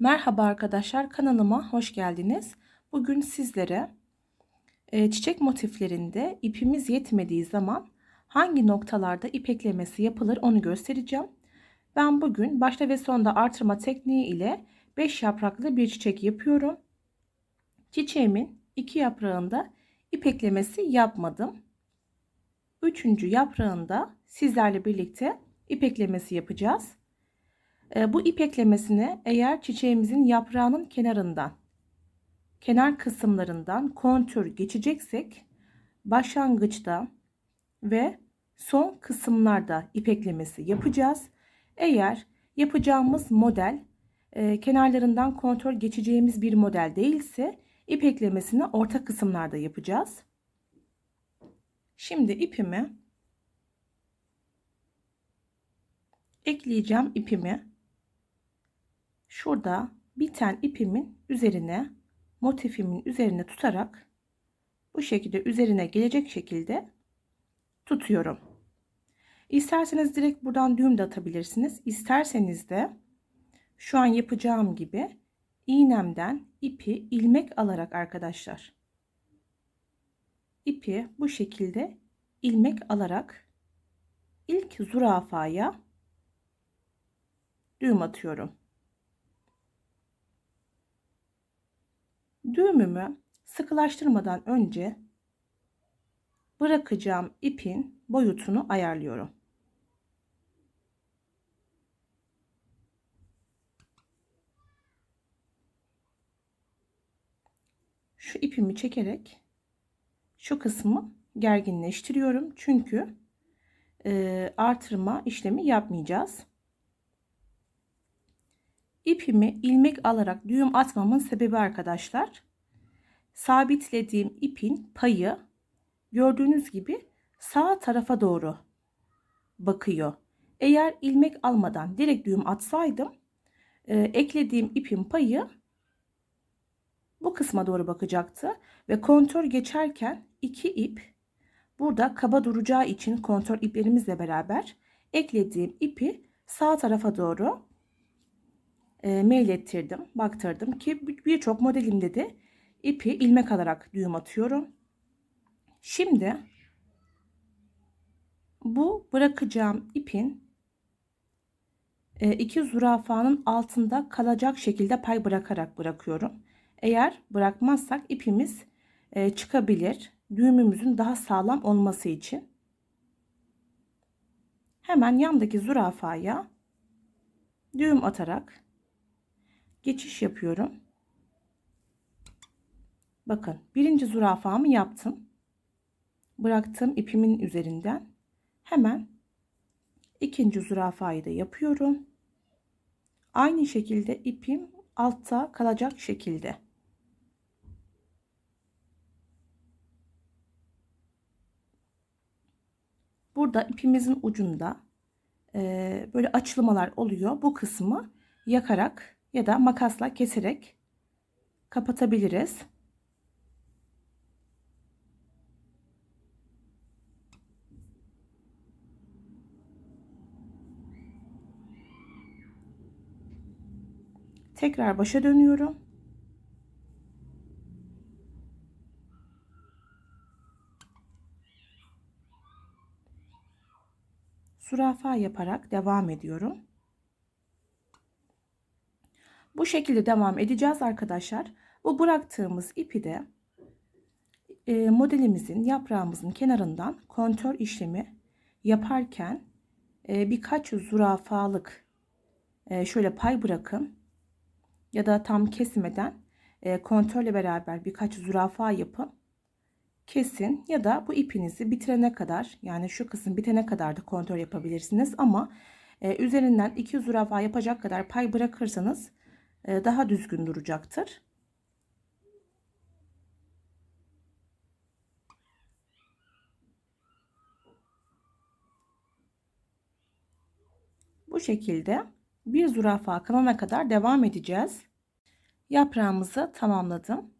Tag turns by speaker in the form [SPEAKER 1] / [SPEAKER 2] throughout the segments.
[SPEAKER 1] Merhaba arkadaşlar kanalıma hoş geldiniz. Bugün sizlere e, çiçek motiflerinde ipimiz yetmediği zaman hangi noktalarda ip eklemesi yapılır onu göstereceğim. Ben bugün başta ve sonda artırma tekniği ile 5 yapraklı bir çiçek yapıyorum. Çiçeğimin iki yaprağında ip eklemesi yapmadım. Üçüncü yaprağında sizlerle birlikte ip eklemesi yapacağız. E, bu ip eklemesini eğer çiçeğimizin yaprağının kenarından, kenar kısımlarından kontür geçeceksek başlangıçta ve son kısımlarda ip eklemesi yapacağız. Eğer yapacağımız model e, kenarlarından kontör geçeceğimiz bir model değilse ip eklemesini orta kısımlarda yapacağız. Şimdi ipimi ekleyeceğim ipimi şurada biten ipimin üzerine motifimin üzerine tutarak bu şekilde üzerine gelecek şekilde tutuyorum. İsterseniz direkt buradan düğüm de atabilirsiniz. İsterseniz de şu an yapacağım gibi iğnemden ipi ilmek alarak arkadaşlar ipi bu şekilde ilmek alarak ilk zürafaya düğüm atıyorum. Düğümümü sıkılaştırmadan önce bırakacağım ipin boyutunu ayarlıyorum. Şu ipimi çekerek şu kısmı gerginleştiriyorum. Çünkü e, artırma işlemi yapmayacağız. İpimi ilmek alarak düğüm atmamın sebebi arkadaşlar sabitlediğim ipin payı gördüğünüz gibi sağ tarafa doğru bakıyor. Eğer ilmek almadan direkt düğüm atsaydım e, eklediğim ipin payı bu kısma doğru bakacaktı ve kontör geçerken iki ip burada kaba duracağı için kontör iplerimizle beraber eklediğim ipi sağ tarafa doğru e, meylettirdim, baktırdım ki birçok modelimde de ipi ilmek alarak düğüm atıyorum. Şimdi bu bırakacağım ipin e, iki zürafanın altında kalacak şekilde pay bırakarak bırakıyorum. Eğer bırakmazsak ipimiz e, çıkabilir. Düğümümüzün daha sağlam olması için. Hemen yandaki zürafaya düğüm atarak geçiş yapıyorum. Bakın birinci zürafamı yaptım. Bıraktığım ipimin üzerinden hemen ikinci zürafayı da yapıyorum. Aynı şekilde ipim altta kalacak şekilde. Burada ipimizin ucunda e, böyle açılmalar oluyor. Bu kısmı yakarak ya da makasla keserek kapatabiliriz. Tekrar başa dönüyorum. Zürafa yaparak devam ediyorum. Bu şekilde devam edeceğiz arkadaşlar. Bu bıraktığımız ipi de e, modelimizin yaprağımızın kenarından kontör işlemi yaparken e, birkaç zürafalık e, şöyle pay bırakın ya da tam kesmeden e, kontörle beraber birkaç zürafa yapın kesin ya da bu ipinizi bitirene kadar yani şu kısım bitene kadar da kontör yapabilirsiniz ama e, üzerinden iki zürafa yapacak kadar pay bırakırsanız daha düzgün duracaktır. Bu şekilde bir zürafa kalana kadar devam edeceğiz. Yaprağımızı tamamladım.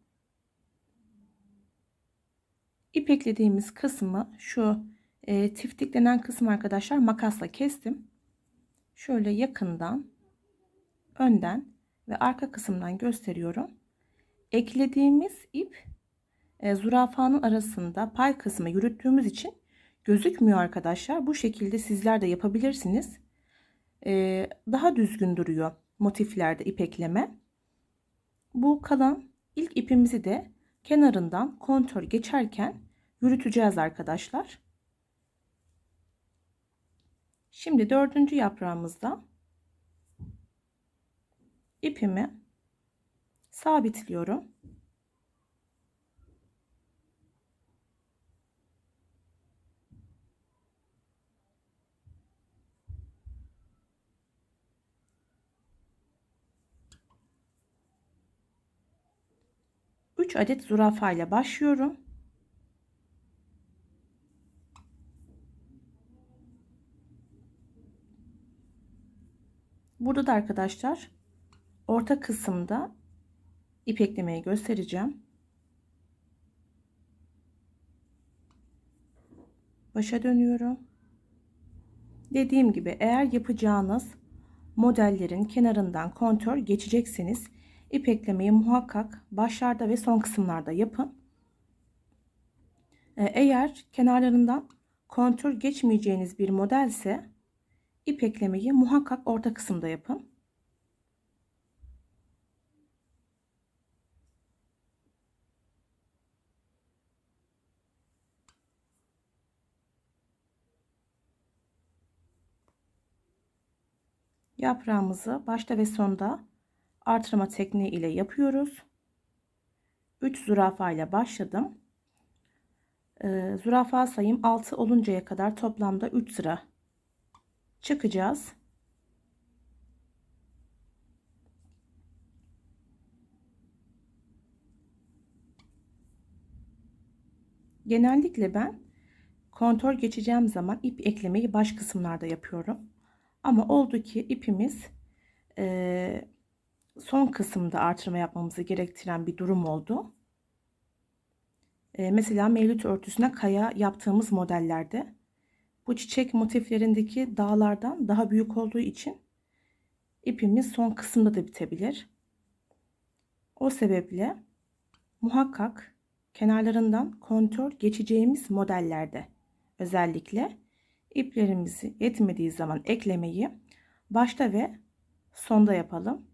[SPEAKER 1] İp eklediğimiz kısmı şu e, tiftik denen kısım arkadaşlar makasla kestim. Şöyle yakından önden ve arka kısımdan gösteriyorum. Eklediğimiz ip e, zürafanın arasında pay kısmı yürüttüğümüz için gözükmüyor arkadaşlar. Bu şekilde sizler de yapabilirsiniz. E, daha düzgün duruyor motiflerde ip ekleme. Bu kalan ilk ipimizi de kenarından kontör geçerken yürüteceğiz arkadaşlar. Şimdi dördüncü yaprağımızda ipimi sabitliyorum. Üç adet zürafa ile başlıyorum. Burada da arkadaşlar orta kısımda ip eklemeyi göstereceğim. Başa dönüyorum. Dediğim gibi eğer yapacağınız modellerin kenarından kontör geçecekseniz ip eklemeyi muhakkak başlarda ve son kısımlarda yapın. Ee, eğer kenarlarından kontör geçmeyeceğiniz bir modelse ip eklemeyi muhakkak orta kısımda yapın. Yaprağımızı başta ve sonda artırma tekniği ile yapıyoruz. 3 zürafa ile başladım. Ee, zürafa sayım 6 oluncaya kadar toplamda 3 sıra çıkacağız. Genellikle ben kontör geçeceğim zaman ip eklemeyi baş kısımlarda yapıyorum. Ama oldu ki ipimiz e, son kısımda artırma yapmamızı gerektiren bir durum oldu. E, mesela mevlüt örtüsüne kaya yaptığımız modellerde bu çiçek motiflerindeki dağlardan daha büyük olduğu için ipimiz son kısımda da bitebilir. O sebeple muhakkak kenarlarından kontör geçeceğimiz modellerde özellikle iplerimizi yetmediği zaman eklemeyi başta ve sonda yapalım.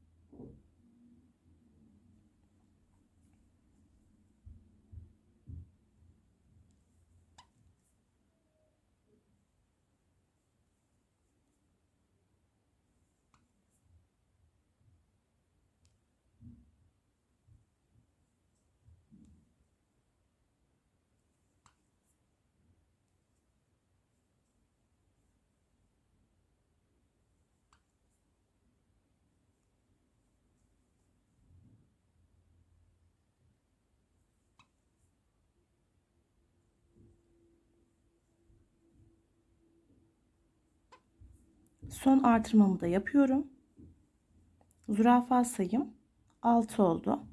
[SPEAKER 1] Son artırmamı da yapıyorum. Zürafa sayım 6 oldu.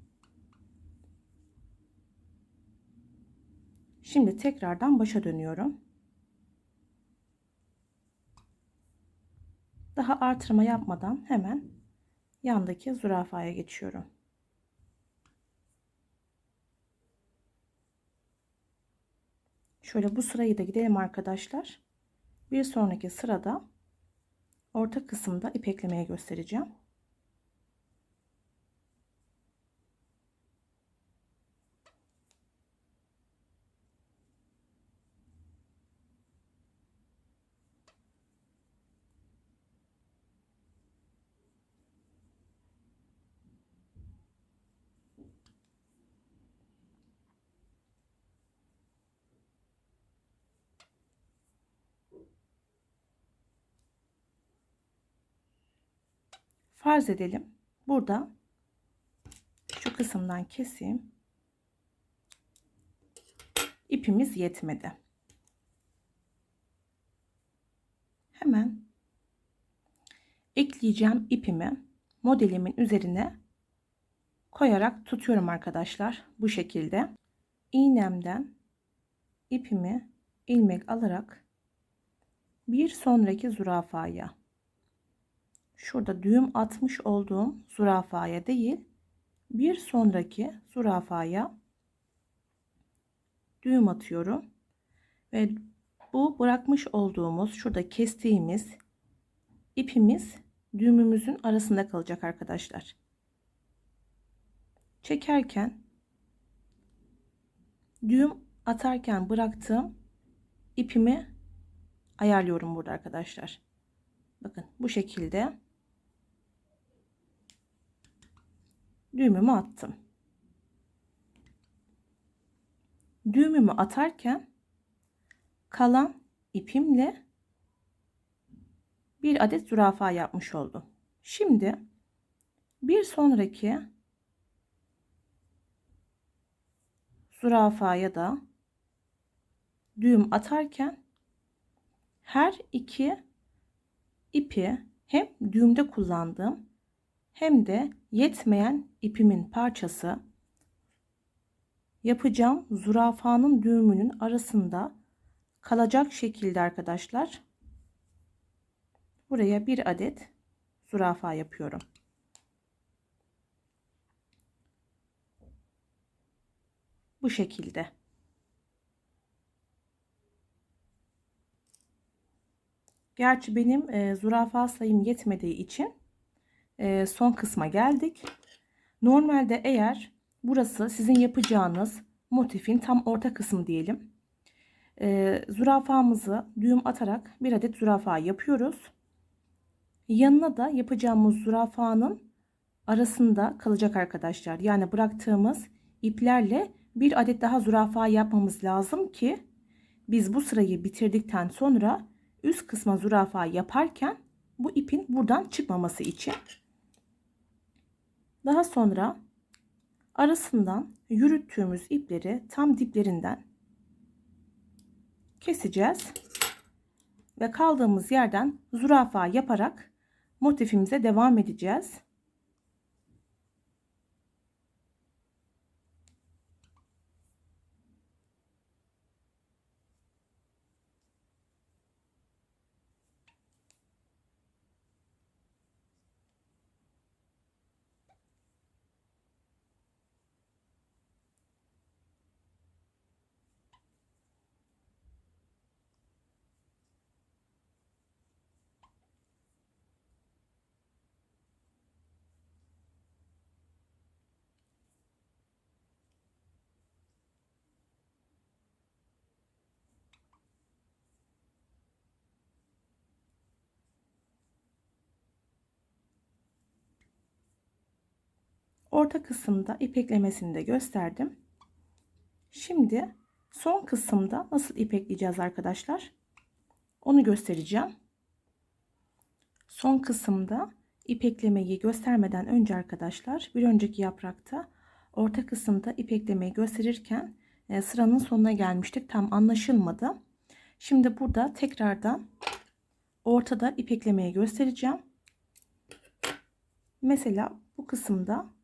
[SPEAKER 1] Şimdi tekrardan başa dönüyorum. Daha artırma yapmadan hemen yandaki zürafaya geçiyorum. Şöyle bu sırayı da gidelim arkadaşlar. Bir sonraki sırada orta kısımda ip eklemeye göstereceğim. Farz edelim. Burada şu kısımdan keseyim. İpimiz yetmedi. Hemen ekleyeceğim ipimi modelimin üzerine koyarak tutuyorum arkadaşlar. Bu şekilde iğnemden ipimi ilmek alarak bir sonraki zürafaya şurada düğüm atmış olduğum zürafaya değil bir sonraki zürafaya düğüm atıyorum ve bu bırakmış olduğumuz şurada kestiğimiz ipimiz düğümümüzün arasında kalacak arkadaşlar. Çekerken düğüm atarken bıraktığım ipimi ayarlıyorum burada arkadaşlar. Bakın bu şekilde düğümümü attım. Düğümümü atarken kalan ipimle bir adet zürafa yapmış oldum. Şimdi bir sonraki zürafaya da düğüm atarken her iki ipi hem düğümde kullandığım hem de yetmeyen ipimin parçası yapacağım zürafanın düğümünün arasında kalacak şekilde arkadaşlar buraya bir adet zürafa yapıyorum. Bu şekilde. Gerçi benim e, zürafa sayım yetmediği için e, son kısma geldik. Normalde eğer burası sizin yapacağınız motifin tam orta kısmı diyelim. E, zürafamızı düğüm atarak bir adet zürafa yapıyoruz. Yanına da yapacağımız zürafanın arasında kalacak arkadaşlar. Yani bıraktığımız iplerle bir adet daha zürafa yapmamız lazım ki biz bu sırayı bitirdikten sonra üst kısma zürafa yaparken bu ipin buradan çıkmaması için. Daha sonra arasından yürüttüğümüz ipleri tam diplerinden keseceğiz. Ve kaldığımız yerden zürafa yaparak motifimize devam edeceğiz. Orta kısımda ipeklemesini de gösterdim. Şimdi son kısımda nasıl ipekleyeceğiz arkadaşlar? Onu göstereceğim. Son kısımda ipeklemeyi göstermeden önce arkadaşlar bir önceki yaprakta orta kısımda ipeklemeyi gösterirken e, sıranın sonuna gelmiştik. Tam anlaşılmadı. Şimdi burada tekrardan ortada ipeklemeyi göstereceğim. Mesela bu kısımda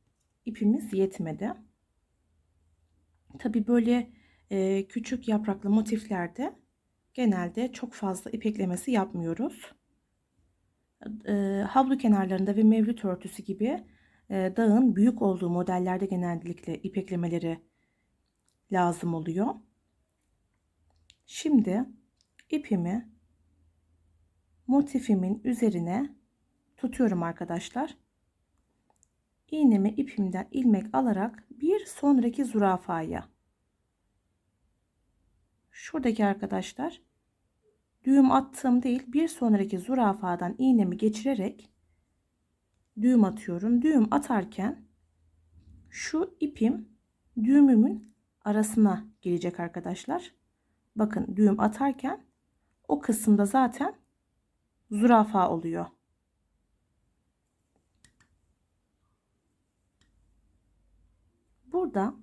[SPEAKER 1] ipimiz yetmedi. Tabi böyle e, küçük yapraklı motiflerde genelde çok fazla ipeklemesi yapmıyoruz. E, havlu kenarlarında ve mevlüt örtüsü gibi e, dağın büyük olduğu modellerde genellikle ipeklemeleri lazım oluyor. Şimdi ipimi motifimin üzerine tutuyorum arkadaşlar iğnemi ipimden ilmek alarak bir sonraki zürafaya. Şuradaki arkadaşlar düğüm attığım değil bir sonraki zürafadan iğnemi geçirerek düğüm atıyorum. Düğüm atarken şu ipim düğümümün arasına girecek arkadaşlar. Bakın düğüm atarken o kısımda zaten zürafa oluyor Burada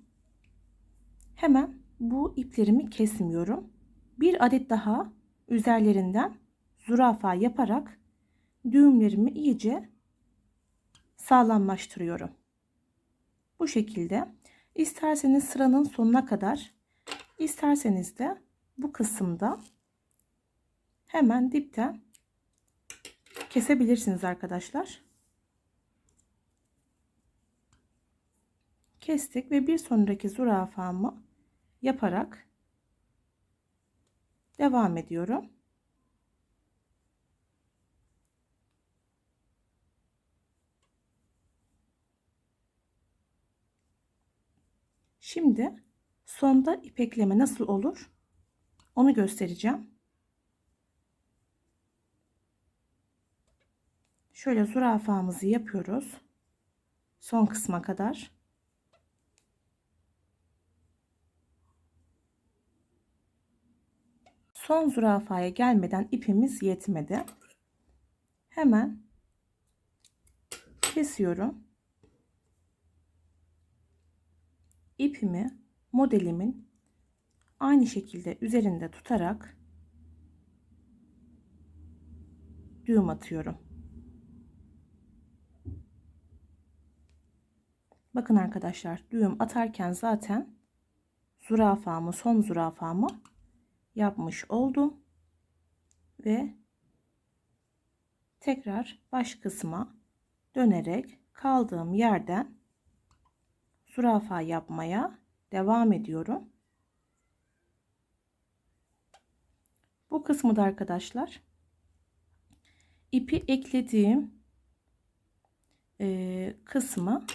[SPEAKER 1] hemen bu iplerimi kesmiyorum. Bir adet daha üzerlerinden zürafa yaparak düğümlerimi iyice sağlamlaştırıyorum. Bu şekilde isterseniz sıranın sonuna kadar isterseniz de bu kısımda hemen dipten kesebilirsiniz arkadaşlar. Kestik ve bir sonraki zürafamı yaparak devam ediyorum. Şimdi sonda ipekleme nasıl olur? Onu göstereceğim. Şöyle zürafamızı yapıyoruz. Son kısma kadar. Son zürafaya gelmeden ipimiz yetmedi. Hemen kesiyorum. ipimi modelimin aynı şekilde üzerinde tutarak düğüm atıyorum. Bakın arkadaşlar düğüm atarken zaten zürafamı son zürafamı yapmış oldum ve tekrar baş kısma dönerek kaldığım yerden zürafa yapmaya devam ediyorum. Bu kısmı da arkadaşlar ipi eklediğim kısmı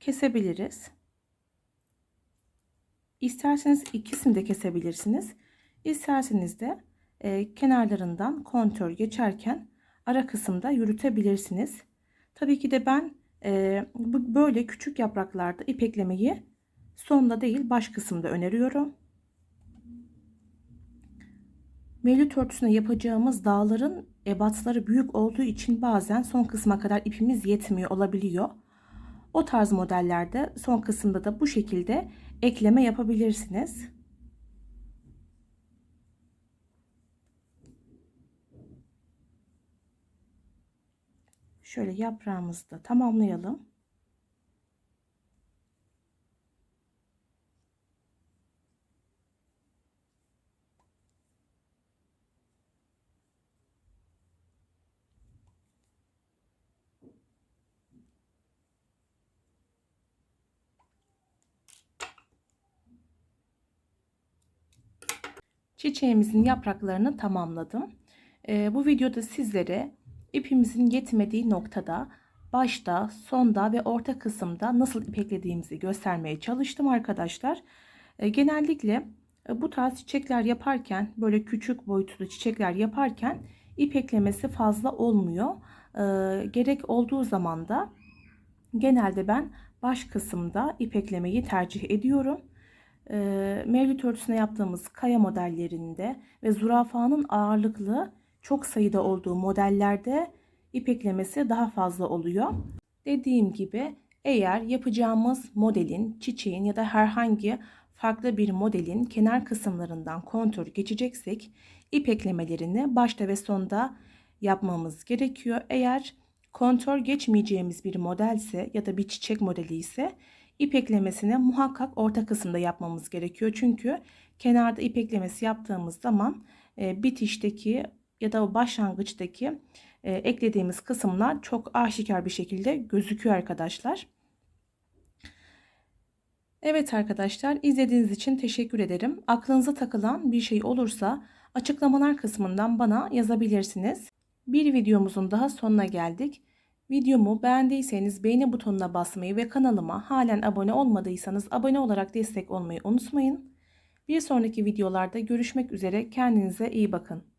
[SPEAKER 1] kesebiliriz. İsterseniz ikisini de kesebilirsiniz. İsterseniz de e, kenarlarından kontör geçerken ara kısımda yürütebilirsiniz. Tabii ki de ben e, bu böyle küçük yapraklarda ipeklemeyi sonda değil baş kısımda öneriyorum. Mevlüt örtüsüne yapacağımız dağların ebatları büyük olduğu için bazen son kısma kadar ipimiz yetmiyor olabiliyor. O tarz modellerde son kısımda da bu şekilde ekleme yapabilirsiniz. Şöyle yaprağımızı da tamamlayalım. Çiçeğimizin yapraklarını tamamladım. Ee, bu videoda sizlere ipimizin yetmediği noktada başta, sonda ve orta kısımda nasıl ipeklediğimizi göstermeye çalıştım arkadaşlar. E, genellikle e, bu tarz çiçekler yaparken böyle küçük boyutlu çiçekler yaparken ipeklemesi fazla olmuyor. E, gerek olduğu zaman da genelde ben baş kısımda ipeklemeyi tercih ediyorum. E, mevlüt örtüsüne yaptığımız kaya modellerinde ve zürafanın ağırlıklı çok sayıda olduğu modellerde ipeklemesi daha fazla oluyor. Dediğim gibi eğer yapacağımız modelin, çiçeğin ya da herhangi farklı bir modelin kenar kısımlarından kontör geçeceksek ipeklemelerini başta ve sonda yapmamız gerekiyor. Eğer kontör geçmeyeceğimiz bir modelse ya da bir çiçek modeli ise ipeklemesini muhakkak orta kısımda yapmamız gerekiyor. Çünkü kenarda ipeklemesi yaptığımız zaman e, bitişteki ya da başlangıçtaki e, eklediğimiz kısımlar çok aşikar bir şekilde gözüküyor arkadaşlar. Evet arkadaşlar izlediğiniz için teşekkür ederim. Aklınıza takılan bir şey olursa açıklamalar kısmından bana yazabilirsiniz. Bir videomuzun daha sonuna geldik. Videomu beğendiyseniz beğeni butonuna basmayı ve kanalıma halen abone olmadıysanız abone olarak destek olmayı unutmayın. Bir sonraki videolarda görüşmek üzere kendinize iyi bakın.